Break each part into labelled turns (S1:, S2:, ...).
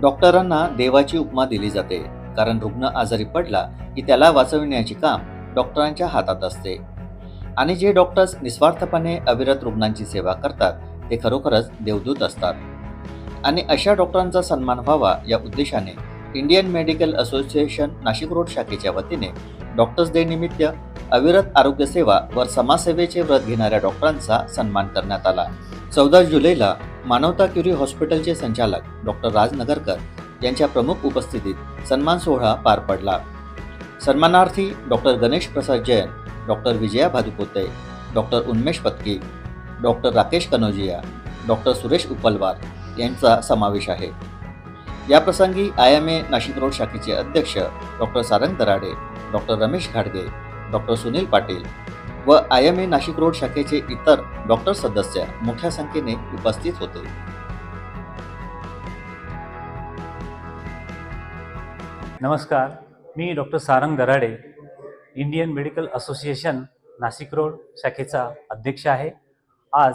S1: डॉक्टरांना देवाची उपमा दिली जाते. कारण रुग्ण आजारी पडला की त्याला वाचविण्याचे काम डॉक्टरांच्या हातात असते. आणि जे डॉक्टर्स निस्वार्थपणे अविरत रुग्णांची सेवा करतात ते खरोखरच देवदूत असतात. आणि अशा डॉक्टरांचा सन्मान व्हावा या उद्देशाने Indian medical association Nashik road शाखेच्या वतीने डॉक्टर्स डे निमित्त अविरत आरोग्य सेवा व समाजसेवेचे व्रत घेणाऱ्या डॉक्टरांचा सन्मान करण्यात आला. चौदा जुलैला मानवता क्युरी हॉस्पिटलचे संचालक डॉक्टर राज नगरकर यांच्या प्रमुख उपस्थितीत सन्मान सोहळा पार पडला. सन्मानार्थी doctor Ganesh Prasad Jain doctor Vijaya Bhadupote doctor Unmesh Patki doctor Rakesh Kanojia doctor Suresh Upalwar यांचा समावेश आहे. याप्रसंगी I M A Nashik road शाखेचे अध्यक्ष डॉक्टर सारंग दराडे डॉक्टर रमेश घाडगे डॉक्टर सुनील पाटील व I M A Nashik road शाखेचे इतर डॉक्टर सदस्य मोठ्या संख्येने उपस्थित होते.
S2: नमस्कार मी doctor Sarang Darade Indian medical association Nashik road शाखेचा अध्यक्ष आहे. आज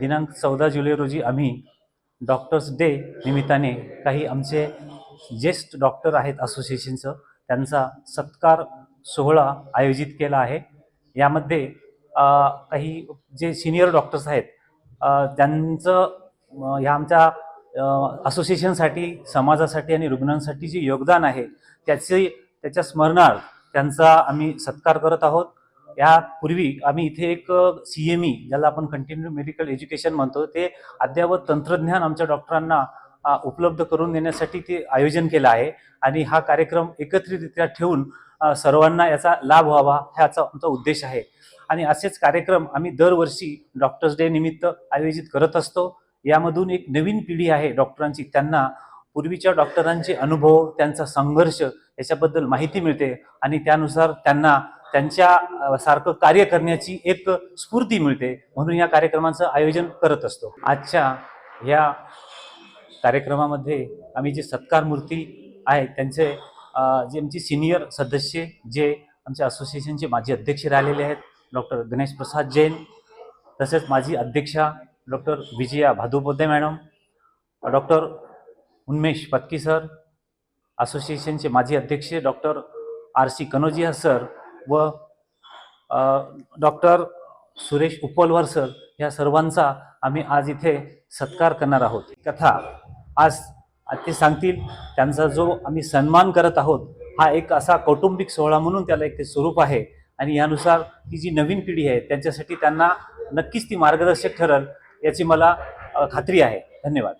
S2: दिनांक चौदा जुलै रोजी आम्ही डॉक्टर्स डे निमित्ताने काही आमचे ज्येष्ठ डॉक्टर आहेत असोसिएशनचं त्यांचा सत्कार सोहळा आयोजित केला आहे. यामध्ये काही जे सिनियर डॉक्टर्स आहेत त्यांचं ह्या आमच्या असोसिएशनसाठी समाजासाठी आणि रुग्णांसाठी जे योगदान आहे त्याचे त्याच्या स्मरणार्थ त्यांचा आम्ही सत्कार करत आहोत. यापूर्वी आम्ही इथे एक सी एम ई ज्याला आपण कंटिन्यू मेडिकल एज्युकेशन म्हणतो ते अद्ययावत तंत्रज्ञान आमच्या डॉक्टरांना उपलब्ध करून देण्यासाठी ते आयोजन केलं आहे. आणि हा कार्यक्रम एकत्रितरित्या ठेवून सर्वांना याचा लाभ व्हावा ह्याचा आमचा उद्देश आहे. आणि असेच कार्यक्रम आम्ही दरवर्षी डॉक्टर्स डे निमित्त आयोजित करत असतो. यामधून एक नवीन पिढी आहे डॉक्टरांची त्यांना पूर्वीच्या डॉक्टरांचे अनुभव त्यांचा संघर्ष याच्याबद्दल माहिती मिळते आणि त्यानुसार त्यांना त्यांच्या सारखं कार्य करण्याची एक स्फूर्ती मिळते म्हणून या कार्यक्रमाचं आयोजन करत असतो. आजच्या या कार्यक्रमामध्ये आम्ही जे सत्कार मूर्ती आहेत त्यांचे जे आमचे सिनियर सदस्य जे आमच्या असोसिएशनचे माजी अध्यक्ष राहिलेले आहेत डॉक्टर गणेश प्रसाद जैन तसेच माझी अध्यक्षा doctor Vijaya Bhadopadhyay madam doctor Unmesh Patki sir असोसिएशनचे माजी अध्यक्ष doctor R C Kanojia sir व डॉक्टर सुरेश उपलवार सर या सर्वांचा आम्ही आज इथे सत्कार करणार आहोत. कथा आज ते सांगतील त्यांचा जो आम्ही सन्मान करत आहोत हा एक असा कौटुंबिक सोहळा म्हणून त्याला एक ते स्वरूप आहे. आणि यानुसार ती जी नवीन पिढी आहे त्यांच्यासाठी त्यांना नक्कीच ती मार्गदर्शक ठरेल याची मला खात्री आहे. धन्यवाद.